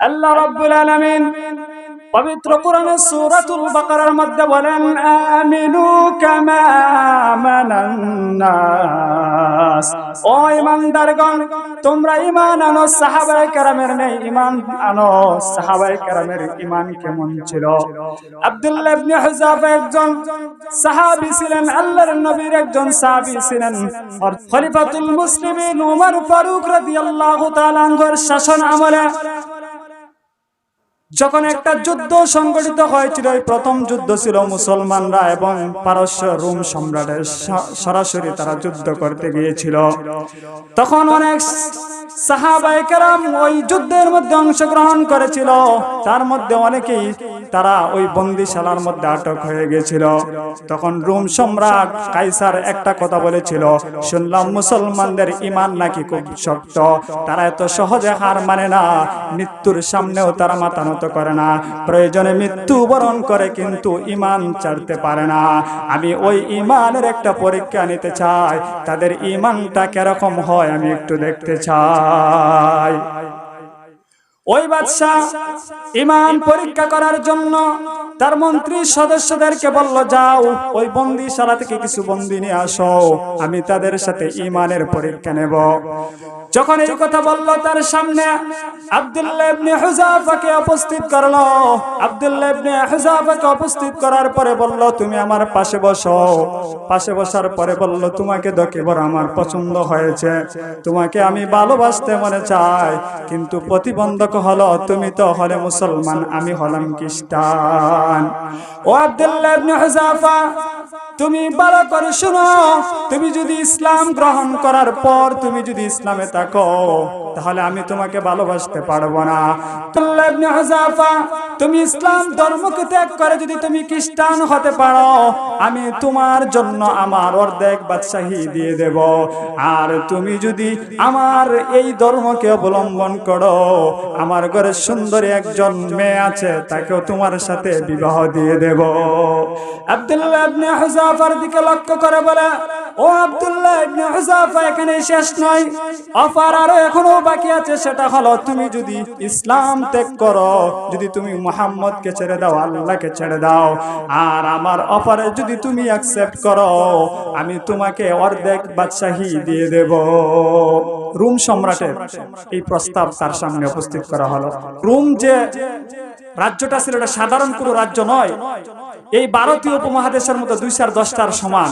আল্লাহ রাব্বুল আলামিন পবিত্র কোরআনে সূরাতুল বাকারার মধ্যে বলেন, আমিনু কামা আমানান নাস। ও ইমানদারগণ তোমরা ঈমান আনো, সাহাবায়ে কেরামের নেই, ঈমান আনো, সাহাবায়ে কেরামের ঈমান কেমন ছিল? আব্দুল্লাহ ইবনে হুযাফা একজন সাহাবী ছিলেন, আল্লাহর নবীর একজন সাহাবী ছিলেন। আর খলিফাতুল মুসলিমিন ওমর ফারুক রাদিয়াল্লাহু তাআলা শাসন আমলে যখন একটা যুদ্ধ সংগঠিত হয়েছিল এই প্রথম যুদ্ধ ছিল মুসলমানরা এবং পারস্য রোম সম্রাটের সরাসরি তারা যুদ্ধ করতে গিয়েছিল। তখন অনেক ওই যুদ্ধের মধ্যে অংশগ্রহণ করেছিল। তার মধ্যে অনেকেই তারা ওই বন্দিশালার মধ্যে আটক হয়ে গেছিল তখন রোম সম্রাট কাইসার একটা কথা বলেছিল, শুনলাম মুসলমানদের ইমান নাকি খুব শক্ত, তারা এত সহজে হার মানে না, মৃত্যুর সামনেও তারা মাথা নত করে না। প্রয়োজনে মৃত্যু বরণ করে কিন্তু ইমান ছাড়তে পারে না। আমি ওই ইমানের একটা পরীক্ষা নিতে চাই। তাদের ইমানটা কীরকম হয় আমি একটু দেখতে চাই। ওই বাদশাহ ইমান পরীক্ষা করার জন্য তার মন্ত্রী সদস্যদেরকে বলল, যাও, ওই বন্দিশালা থেকে কিছু বন্দি নিয়ে আসো। আমি তাদের সাথে ইমানের পরীক্ষা নেব। যখন এই কথা বলল, তার সামনে আব্দুল্লাহ ইবনে উপস্থিত করল। আব্দুল্লাহ ইবনে হুযাফাকে উপস্থিত করার পরে বলল, তুমি আমার পাশে বসো। পাশে বসার পরে বলল, তোমাকে দেখে বড় আমার পছন্দ হয়েছে। তোমাকে আমি ভালোবাসতে মনে চাই। কিন্তু প্রতিবন্ধক হলো, তুমি তো হলে মুসলমান, আমি হলাম খ্রিস্টান। ও আব্দুল্লাহ ইবনে হুযাফা তুমি ভালো করে শোনো তুমি যদি ইসলাম গ্রহণ করার পর তুমি যদি ইসলামে থাকো তাহলে আমি তোমাকে ভালোবাসতে পারব না। তুমি ইসলাম ধর্মকে ত্যাগ করে যদি তুমি খ্রিস্টান হতে পারো, আমি তোমার জন্য আমার অর্ধেক বাদশাহী দিয়ে দেব। আর তুমি যদি আমার এই ধর্মকে অবলম্বন করো, আমার ঘরে সুন্দরী একজন মেয়ে আছে, তাকেও তোমার সাথে বিবাহ দিয়ে দেব। আব্দুল্লাহ দিকে লক্ষ্য করে বলে ও আব্দুল্লাহ ইবনে হুযাফা, এখানে শেষ নয়। অফার আরও এখনও বাকি আছে, সেটা হলো তুমি যদি ইসলাম ত্যাগ করো, যদি তুমি মুহাম্মদকে ছেড়ে দাও, আল্লাহকে ছেড়ে দাও, আর আমার অফারে যদি তুমি অ্যাকসেপ্ট করো, আমি তোমাকে অর্ধেক বাদশাহী দিয়ে দেব। রুম সম্রাটের এই প্রস্তাব তার সামনে উপস্থিত করা হলো। রুম যে রাজ্যটা ছিল এটা সাধারণ কোনো রাজ্য নয়। এই ভারতীয় উপমহাদেশের মতো দুই চার দশটার সমান।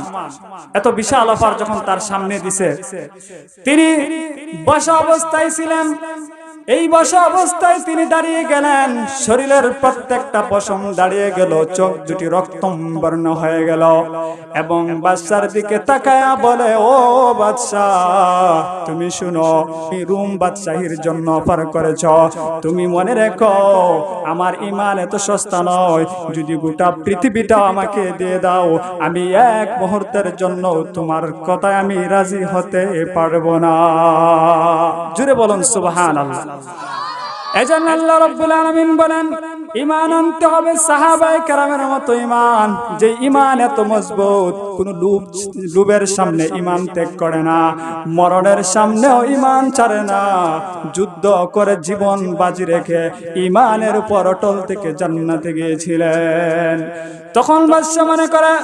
এত বিশাল অফার যখন তার সামনে দিছে। তিনি বসা অবস্থায় ছিলেন। এই বসা অবস্থায় তিনি দাঁড়িয়ে গেলেন। শরীরের প্রত্যেকটা পশম দাঁড়িয়ে গেল, চোখ দুটি রক্তম বর্ণ হয়ে গেল এবং বাদশার দিকে তাকায়া বলে, ও বাদশাহ, তুমি শুনো রুম বাদশাহীর জন্য অফার করেছ। তুমি মনে রেখো, আমার ইমান এত সস্তা নয়। যদি গোটা পৃথিবীটা আমাকে দিয়ে দাও, আমি এক মুহূর্তের জন্য তোমার কথায় আমি রাজি হতে পারব না। জুড়ে বলুন সুবহান আল্লাহ এজন্য আল্লাহ রাব্বুল আলামিন বলেন ঈমান আনতে হবে সাহাবায়ে কেরামের মতো ইমান। যে ঈমান এত মজবুত, কোন লুবের সামনে ইমান ত্যাগ করে না। মরণের সামনেও ইমান ছাড়ে না। যুদ্ধ করে জীবন বাজি রেখে ইমানের উপর অটল থেকে জান্নাতে গিয়েছিলেন। তখন বাদশা মনে করে,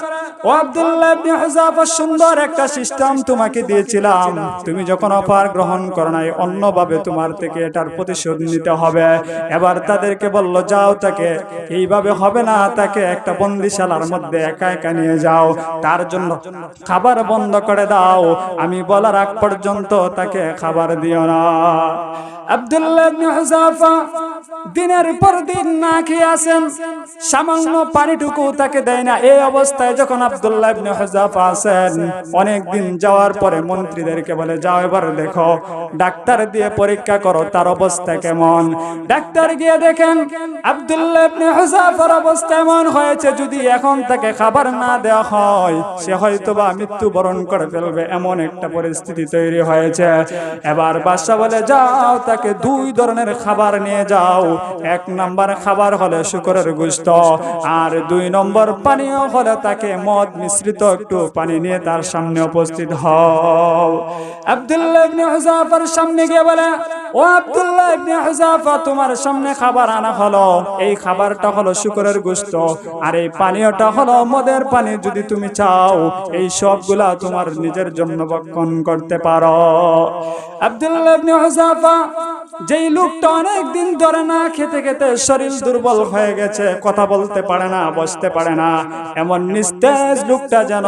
ও আব্দুল্লাহ ইবনে হুযাফা, সুন্দর একটা সিস্টেম তোমাকে দিয়েছিলাম। তুমি যখন অফার গ্রহণ করো নাই, অন্যভাবে তোমার থেকে এটার প্রতিশোধ নিতে হবে। এবার তাদেরকে বলল, যাও তাকে এইভাবে হবে না, তাকে একটা বন্দিশালার মধ্যে একা একা নিয়ে যাও। তার জন্য খাবার বন্ধ করে দাও। আমি বলার আগ পর্যন্ত তাকে খাবার দিও না। যাওয়ার পরে বলে, যাও এবার দেখো, ডাক্তার দিয়ে পরীক্ষা করো, তার অবস্থা কেমন? ডাক্তার গিয়ে দেখেন, আব্দুল্লাহ হুযাফার অবস্থা এমন হয়েছে যদি এখন তাকে খাবার না দেওয়া হয়, সে হয়তো বা মৃত্যুবরণ করে ফেলবে এমন একটা পরিস্থিতি তৈরি হয়েছে। এবার বাদশা বলে, যাও, তাকে দুই ধরনের খাবার নিয়ে যাও। এক নাম্বার খাবার হলে শুকরের গুস্ত, আর দুই নম্বর পানীয় হলে তাকে মদ মিশ্রিত একটু পানি নিয়ে তার সামনে উপস্থিত হও। আব্দুল্লাহ সামনে গিয়ে বলে ও আব্দুল্লাহ ইবনে হুযাফা, তোমার সামনে খাবার আনা হলো। এই খাবারটা হলো শুকরের গোশত। আর এই পানীয়টা হলো মদের পানি, যদি তুমি চাও, এই সবগুলা তোমার নিজের জন্য ভক্ষণ করতে পারো। আব্দুল্লাহ ইবনে হুযাফা যেই লোকটা অনেক দিন ধরে না খেতে খেতে শরীর দুর্বল হয়ে গেছে, কথা বলতে পারে না, বসতে পারে না, এমন নিস্তেজ লোকটা যেন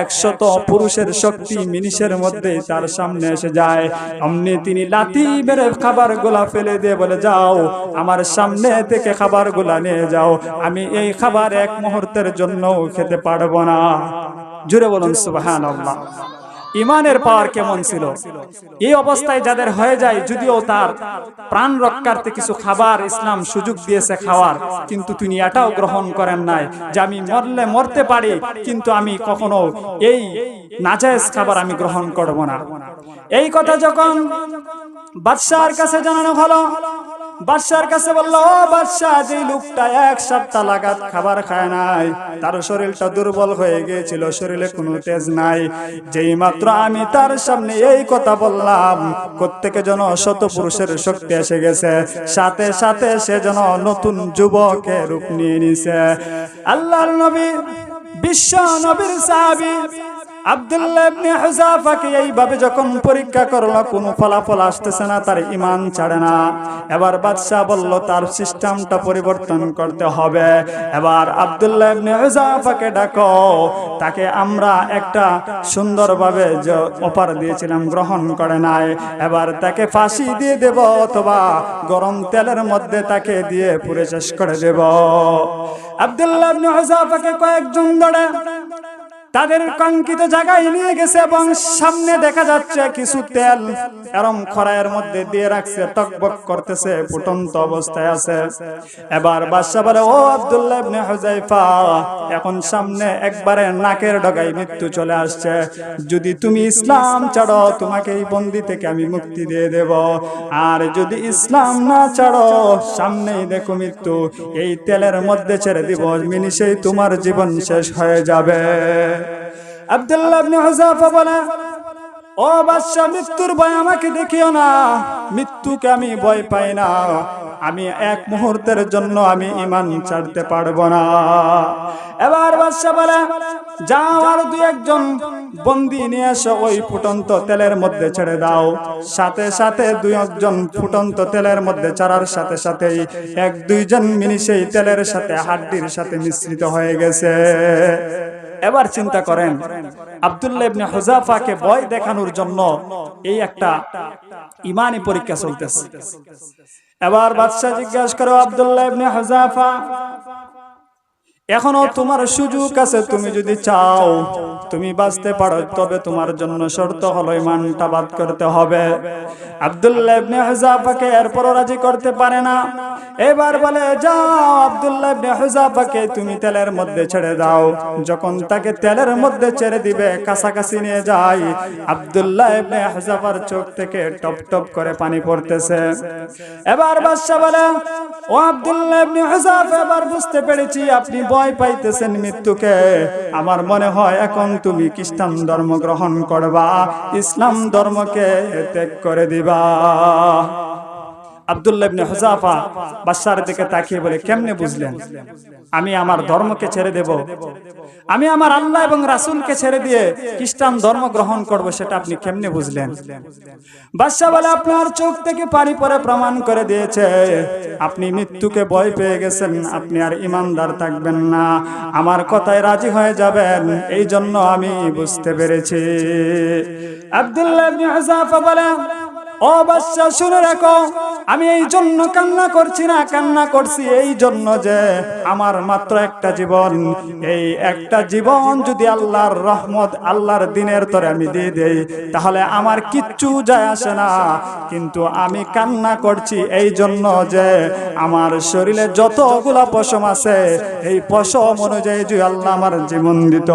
একশত পুরুষের শক্তি মিনিশের মধ্যে তার সামনে এসে যায়। অমনি তিনি লাতি বেড়ে খাবারগুলা ফেলে দিয়ে বলে, যাও, আমার সামনে থেকে খাবারগুলা নিয়ে যাও, আমি এই খাবার এক মুহূর্তের জন্য খেতে পারব না। জুড়ে বলুন সুবাহান আল্লাহ ইমানের পাওয়ার কেমন ছিল? এই অবস্থায় যাদের হয়ে যায়, যদিও তার প্রাণ রক্ষার্থে কিছু খাবার, ইসলাম সুযোগ দিয়েছে খাওয়ার, কিন্তু তিনি এটাও গ্রহণ করেন নাই যে আমি মরলে মরতে পারি, কিন্তু আমি কখনো এই নাজায়েজ খাবার আমি গ্রহণ করব না। এই কথা যখন বাদশাহর কাছে জানানো হলো বাদশার কাছে বলল বাদশাহ যে লোকটা এক সপ্তাহ লাগাত খাবার খায় নাই, তার শরীরটা দুর্বল হয়ে গিয়েছিল, শরীরে কোনো তেজ নাই। যেই মাত্র আমি তার সামনে এই কথা বললাম প্রত্যেকে যেন শত পুরুষের শক্তি এসে গেছে। সাথে সাথে সে যেন নতুন যুবকে রূপ নিয়ে নিছে। আল্লাহর নবী, বিশ্ব নবীর সাহাবী আব্দুল্লাহ ইবনে এইভাবে যখন পরীক্ষা করল, কোনো ফলাফল আসতেছে না, তার ঈমান ছাড়ে না। এবার বাদশা বলল, তার সিস্টেমটা পরিবর্তন করতে হবে। এবার ডাকো। তাকে আমরা একটা সুন্দরভাবে যে অফার দিয়েছিলাম, গ্রহণ করে নাই। এবার তাকে ফাঁসি দিয়ে দেব অথবা গরম তেলের মধ্যে তাকে দিয়ে পুরে শেষ করে দেব। আব্দুল্লাহ কয়েকজন ধরে তাদের কাঙ্ক্ষিত জায়গায় নিয়ে গেছে এবং সামনে দেখা যাচ্ছে কিছু তেল। এরম খরায়ের মধ্যে দিয়ে রাখছে, টকবক করতেছে, ফুটন্ত অবস্থায় আছে। এবার বাদশাহ বলে, ও আব্দুল্লাহ ইবনে হুজাইফা এখন সামনে একবারে নাকের ডগায় মৃত্যু চলে আসছে। যদি তুমি ইসলাম ছাড়ো, তোমাকে এই বন্দি থেকে আমি মুক্তি দিয়ে দেব। আর যদি ইসলাম না ছাড়ো, সামনেই দেখো মৃত্যু। এই তেলের মধ্যে ছেড়ে দিব মিনিশেই তোমার জীবন শেষ হয়ে যাবে। আব্দুল্লাহ ইবনে হুযাফা বলে, ও মৃত্যুর ভয় আমাকে দেখিও না। মৃত্যুকে আমি ভয় পাই না। আমি এক মুহূর্তের জন্য আমি ইমান ছাড়তে পারব না। এবার বাদশা বলে, যাও আর দু একজন বন্দি নিয়ে এসো ওই ফুটন্ত তেলের মধ্যে ছেড়ে দাও। সাথে সাথে দুই একজন ফুটন্ত তেলের মধ্যে চারার সাথে সাথেই এক দুইজন মিনি সেই তেলের সাথে হাড্ডির সাথে মিশ্রিত হয়ে গেছে। এবার চিন্তা করেন, আব্দুল্লাহ ইবনে হুজাফাকে ভয় দেখানোর জন্য এই একটা ইমানি পরীক্ষা চলতেছে। এবার বাদশাহ জিজ্ঞাসা করো আবদুল্লাহ ইবনে হুজাফা এখনও তোমার সুযোগ আছে তুমি যদি চাও তুমি বাঁচতে পারো তবে তোমার জন্য শর্ত হলো ইমানটা বাদ করতে হবে। আব্দুল্লাহ ইবনে হুজাফাকে এরপরও রাজি করতে পারে না। এবার বলে যাও আব্দুল্লাহ ইবনে হুজাফাকে তুমি তেলের মধ্যে ছেড়ে দাও। যখন তাকে তেলের মধ্যে ছেড়ে দিবে কাছাকাছি নিয়ে যাই আব্দুল্লাহ ইবনে হুজাফার চোখ থেকে টপ টপ করে পানি পড়তেছে। এবার বাদশা বলে ও আব্দুল্লাহ ইবনে হুজাফা এবার বুঝতে পেরেছি আপনি ভয় পাইতেছেন মৃত্যুকে। আমার মনে হয় এখন তুমি খ্রিস্টান ধর্ম গ্রহণ করবা, ইসলাম ধর্মকে ত্যাগ করে দিবা। আব্দুল্লাহ ইবনে হুজাফা দিকে তাকিয়ে বলে, কেমনে বুঝলেন? আমি আমার ধর্মকে ছেড়ে দেব। আমি আমার আল্লাহ এবং রাসূলকে ছেড়ে দিয়ে খ্রিস্টান ধর্ম গ্রহণ করব, সেটা আপনি কেমনে বুঝলেন? বাদশা বলে, আপনার চোখ থেকে পানি পরে প্রমাণ করে দিয়েছে। আপনি মৃত্যুকে ভয় পেয়ে গেছেন। আপনি আর ইমানদার থাকবেন না। আমার কথায় রাজি হয়ে যাবেন। এই জন্য আমি বুঝতে পেরেছি। আব্দুল্লাহ ইবনে হুজাফা বলে ও বাচ্চা শুনে রাখো, আমি এই জন্য কান্না করছি না, কান্না করছি এই জন্য যে আমার মাত্র একটা জীবন। এই একটা জীবন যদি আল্লাহর রহমত, আল্লাহর দিনের তরে আমি দিয়ে দেই, তাহলে আমার কিচ্ছু যায় আসে না। কিন্তু আমি কান্না করছি এই জন্য যে আমার শরীরে যতগুলা পশম আছে, এই পশম অনুযায়ী যদি আল্লাহ আমার জীবন দিত,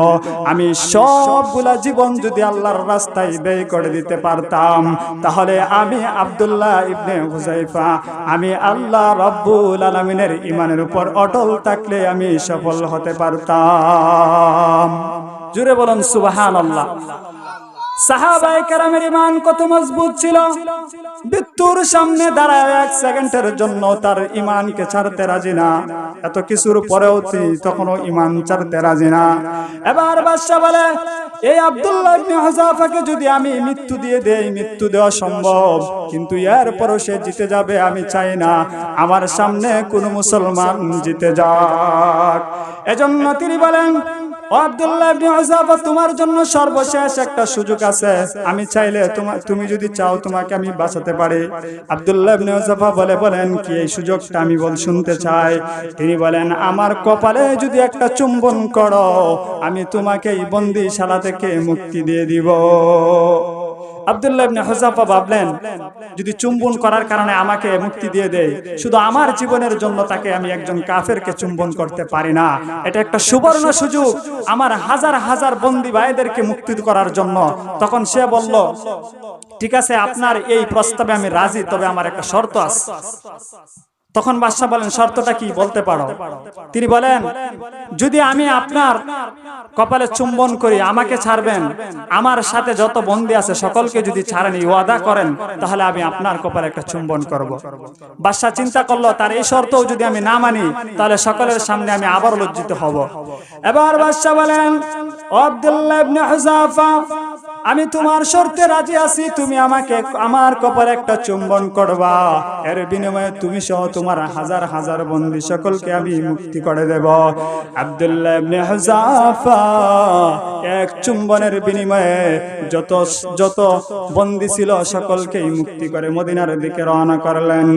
আমি সবগুলা জীবন যদি আল্লাহর রাস্তায় ব্যয় করে দিতে পারতাম, তাহলে আমি আব্দুল্লাহ ইবনে হুজাইফা আমি আল্লাহ রব্বুল আলমিনের ইমানের উপর অটল থাকলে আমি সফল হতে পারতাম। জুড়ে বলুন সুবাহান আল্লাহ সাহাবাই কারামের ইমান কত মজবুত ছিল? মৃত্যুর সামনে দাঁড়ায় এক সেকেন্ডের জন্য তার ইমানকে ছাড়তে রাজি না। এত কিছুর পরেও তিনি তখনও ইমান ছাড়তে রাজি না। এবার বাদশাহ বলে, এই আব্দুল্লাহ ইবনে হুযাফাকে যদি আমি মৃত্যু দিয়ে দেই, মৃত্যু দেওয়া সম্ভব। কিন্তু এরপরও সে জিতে যাবে, আমি চাই না। আমার সামনে কোন মুসলমান জিতে যাক। এজন্য তিনি বলেন আব্দুল্লাহ ইবনে তোমার জন্য সর্বশেষ একটা সুযোগ আছে। আমি চাইলে তোমার তুমি যদি চাও তোমাকে আমি বাঁচাতে পারি। আব্দুল্লাহ ইবনে বলে, বলেন, কি এই সুযোগটা আমি বল, শুনতে চাই? তিনি বলেন, আমার কপালে যদি একটা চুম্বন করো, আমি তোমাকে এই বন্দিশালা থেকে মুক্তি দিয়ে দিব। ভাবলেন, যদি চুম্বন করার কারণে আমাকে মুক্তি দিয়ে দেয়, শুধু আমার জীবনের জন্য তাকে আমি একজন কাফেরকে চুম্বন করতে পারি না। এটা একটা সুবর্ণ সুযোগ। আমার হাজার হাজার বন্দি ভাইদেরকে মুক্তি করার জন্য। তখন সে বলল, ঠিক আছে, আপনার এই প্রস্তাবে আমি রাজি, তবে আমার একটা শর্ত আছে। তখন বাদশাহ বলেন, শর্তটা কি বলতে পারো? তিনি বলেন, যদি আমি আপনার কপালে চুম্বন করি, আমাকে ছাড়বেন, আমার সাথে যত বন্দি আছে সকলকে যদি ছাড়েন ওয়াদা করেন, তাহলে আমি আপনার কপালে একটা চুম্বন করব। বাদশাহ চিন্তা করল, তার এই শর্তও যদি আমি না মানি, তাহলে সকলের সামনে আমি আবার লজ্জিত হব। এবার বাদশাহ বলেন, আব্দুল্লাহ ইবনে আমি তোমার শর্তে রাজি আছি, তুমি আমাকে আমার কপালে একটা চুম্বন করবা। এর বিনিময়ে তুমি সহ তোমার হাজার হাজার বন্দী সকলকে আমি মুক্তি করে দেব। আব্দুল্লাহ এক চুম্বনের বিনিময়ে যত যত বন্দী ছিল সকলকেই মুক্তি করে মদিনার দিকে রওনা করলেন।